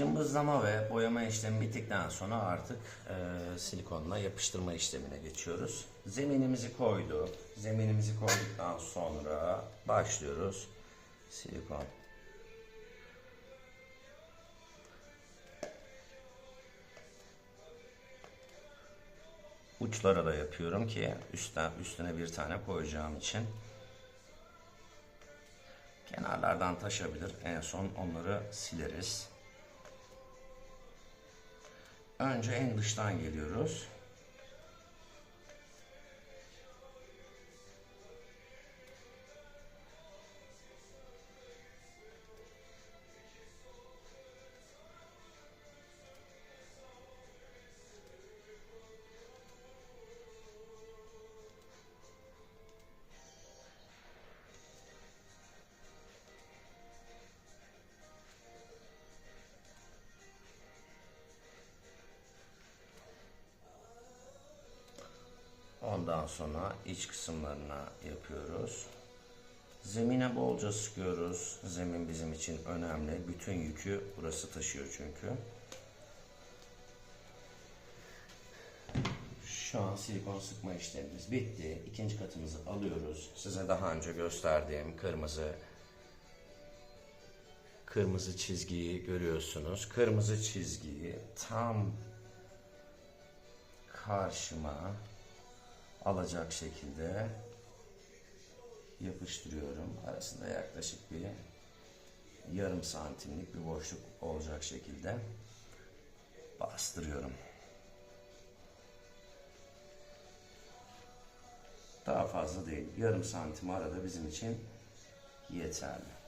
Cımbızlama ve boyama işlemi bittikten sonra artık e, silikonla yapıştırma işlemine geçiyoruz. Zeminimizi koyduk. Zeminimizi koyduktan sonra başlıyoruz. Silikon. Uçlara da yapıyorum ki üstten üstüne bir tane koyacağım için. Kenarlardan taşabilir. En son onları sileriz. Önce en dıştan geliyoruz. Ondan sonra iç kısımlarına yapıyoruz. Zemine bolca sıkıyoruz. Zemin bizim için önemli. Bütün yükü burası taşıyor çünkü. Şu an silikon sıkma işlemimiz bitti. İkinci katımızı alıyoruz. Size daha önce gösterdiğim kırmızı kırmızı çizgiyi görüyorsunuz. Kırmızı çizgiyi tam karşıma alacak şekilde yapıştırıyorum. Arasında yaklaşık bir yarım santimlik bir boşluk olacak şekilde bastırıyorum. Daha fazla değil. Yarım santim arada bizim için yeterli.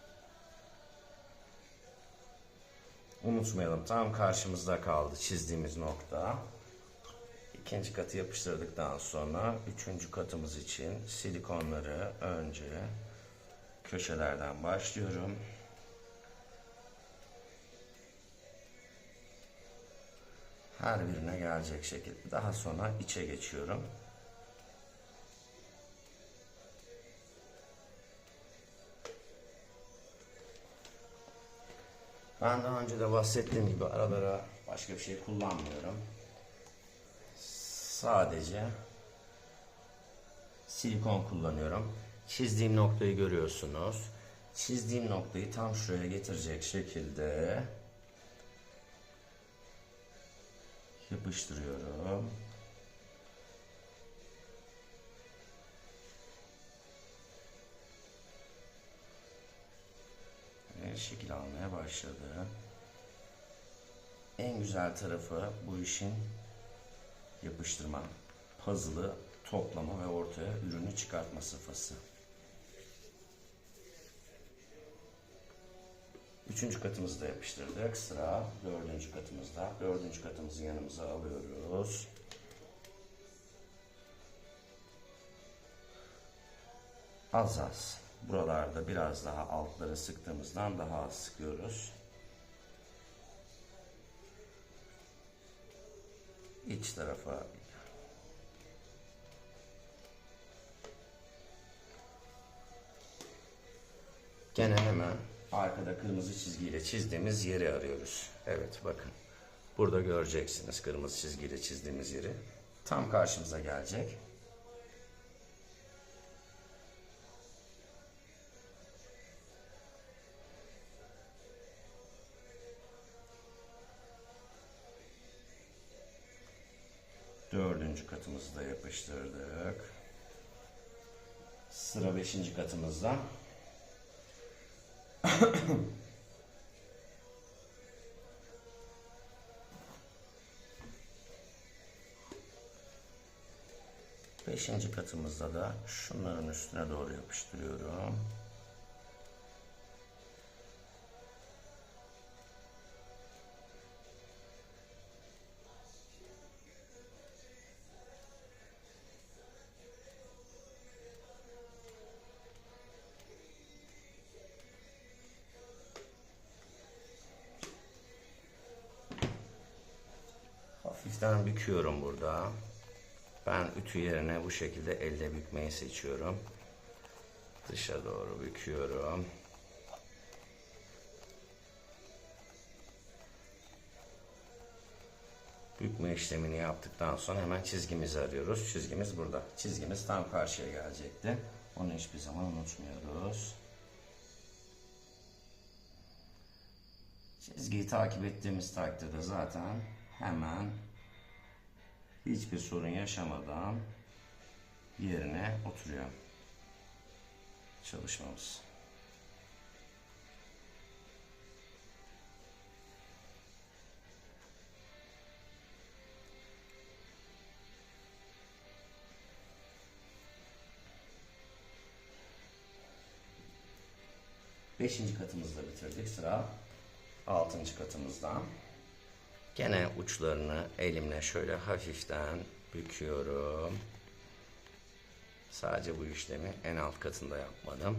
Unutmayalım tam karşımızda kaldı çizdiğimiz nokta. İkinci katı yapıştırdıktan sonra üçüncü katımız için silikonları önce köşelerden başlıyorum. Her birine gelecek şekilde. Daha sonra içe geçiyorum. Ben daha önce de bahsettiğim gibi aralara başka bir şey kullanmıyorum. Sadece silikon kullanıyorum. Çizdiğim noktayı görüyorsunuz. Çizdiğim noktayı tam şuraya getirecek şekilde yapıştırıyorum. Ve şekil almaya başladı. En güzel tarafı bu işin yapıştırma, puzzle'ı toplama ve ortaya ürünü çıkartma safhası. Üçüncü katımızı da yapıştırdık. Sıra dördüncü katımızda. Dördüncü katımızı yanımıza alıyoruz. Az az. Buralarda biraz daha altlara sıktığımızdan daha az sıkıyoruz. İç tarafa gene hemen arkada kırmızı çizgiyle çizdiğimiz yeri arıyoruz. Evet bakın. Burada göreceksiniz kırmızı çizgiyle çizdiğimiz yeri. Tam karşımıza gelecek. Katımızı da yapıştırdık. Sıra beşinci katımızda. Beşinci katımızda da şunların üstüne doğru yapıştırıyorum. Hafiften büküyorum burada. Ben ütü yerine bu şekilde elle bükmeyi seçiyorum. Dışa doğru büküyorum. bükme işlemini yaptıktan sonra hemen çizgimizi arıyoruz. Çizgimiz burada. Çizgimiz tam karşıya gelecekti. Onu hiçbir zaman unutmuyoruz. Çizgiyi takip ettiğimiz takdirde zaten hemen hiçbir sorun yaşamadan yerine oturuyor çalışmamız. Beşinci katımızda bitirdik. Sıra altıncı katımızdan. Gene uçlarını elimle şöyle hafiften büküyorum. Sadece bu işlemi en alt katında yapmadım.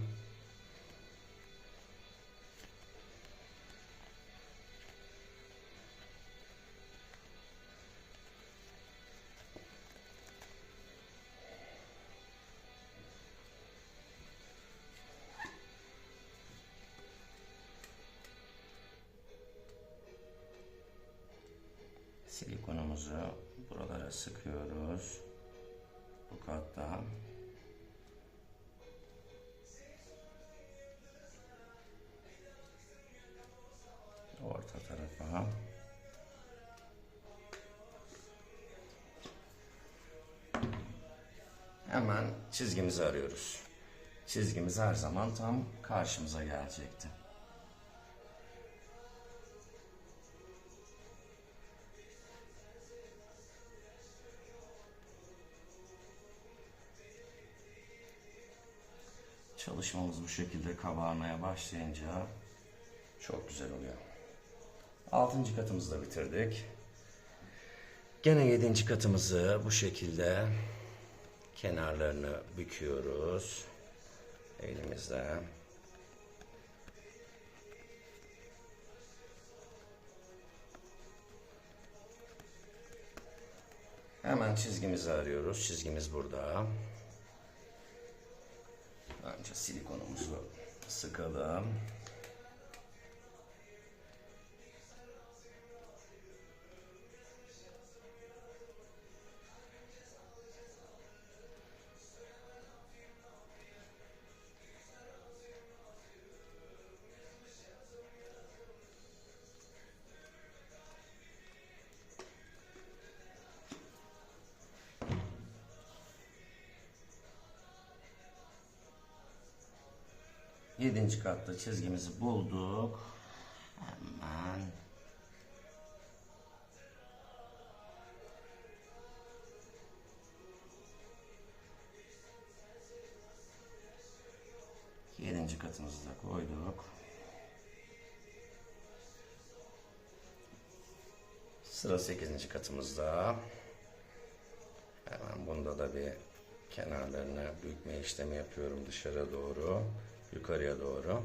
Sıkıyoruz. Bu katta. Orta tarafa. Hemen çizgimizi arıyoruz. Çizgimiz her zaman tam karşımıza gelecekti. Çalışmamız bu şekilde kabarmaya başlayınca çok güzel oluyor. Altıncı katımızı da bitirdik. Gene yedinci katımızı bu şekilde kenarlarını büküyoruz elimizle. Hemen çizgimizi arıyoruz. Çizgimiz burada. Silikonumuzu sıkalım. Yedinci katta çizgimizi bulduk. Hemen Yedinci katımızı da koyduk. Sıra sekizinci katımızda. Hemen bunda da bir kenarlarını bükme işlemi yapıyorum dışarı doğru, yukarıya doğru.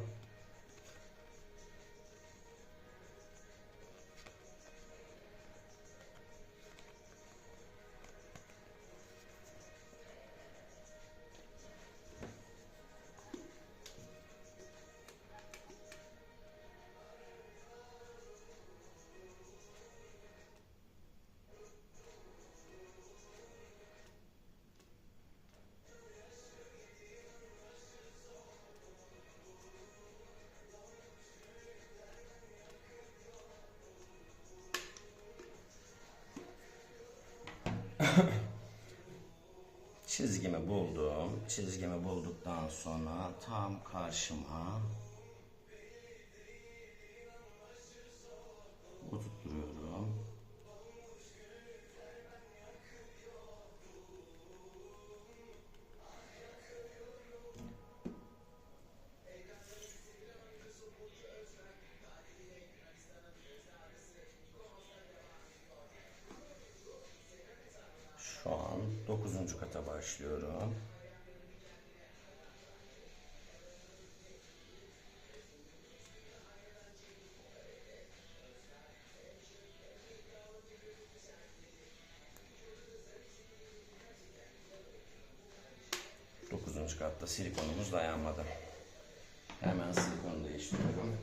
Buldum. Çizgimi bulduktan sonra tam karşıma 9. kata başlıyorum. Dokuzuncu katta silikonumuz dayanmadı. Hemen silikonu değiştiriyorum.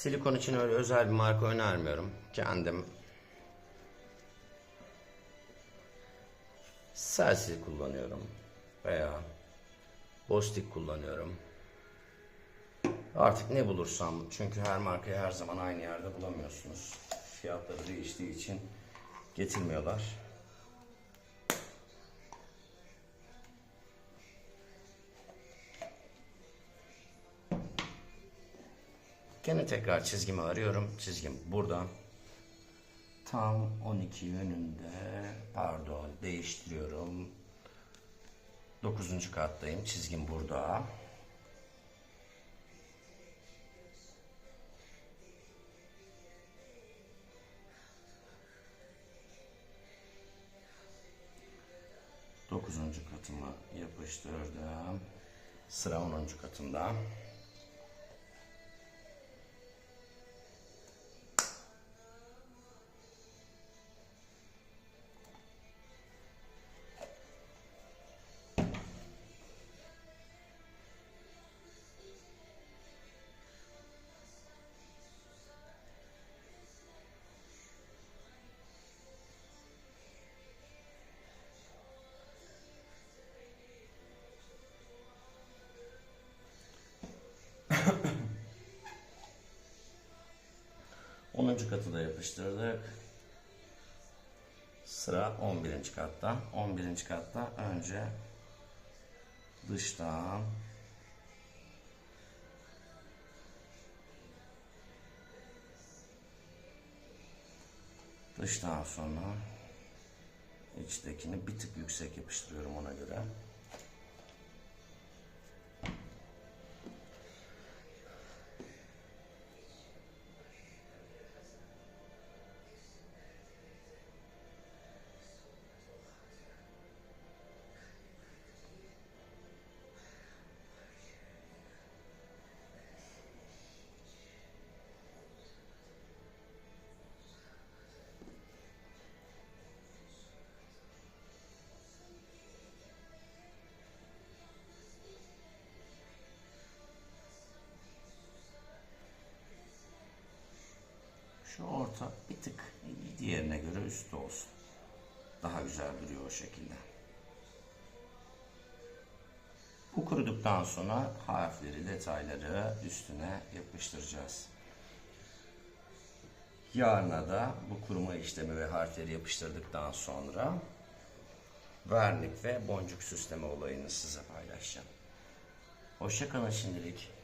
Silikon için öyle özel bir marka önermiyorum. Kendim Selsil kullanıyorum veya Bostik kullanıyorum. Artık ne bulursam çünkü her markayı her zaman aynı yerde bulamıyorsunuz. Fiyatları değiştiği için getirmiyorlar. Gene tekrar çizgimi arıyorum. Çizgim buradan. Tam 12 yönünde pardon değiştiriyorum. 9. kattayım. Çizgim burada. Dokuzuncu katıma yapıştırdım. Sıra onuncu katında. 10. katı da yapıştırdık. Sıra 11. katta. 11. katta önce dıştan dıştan sonra içtekini bir tık yüksek yapıştırıyorum ona göre. Şu orta bir tık diğerine göre üstü olsun. Daha güzel duruyor o şekilde. Bu kuruduktan sonra harfleri, detayları üstüne yapıştıracağız. Yarına da bu kuruma işlemi ve harfleri yapıştırdıktan sonra vernik ve boncuk süsleme olayını size paylaşacağım. Hoşçakalın şimdilik.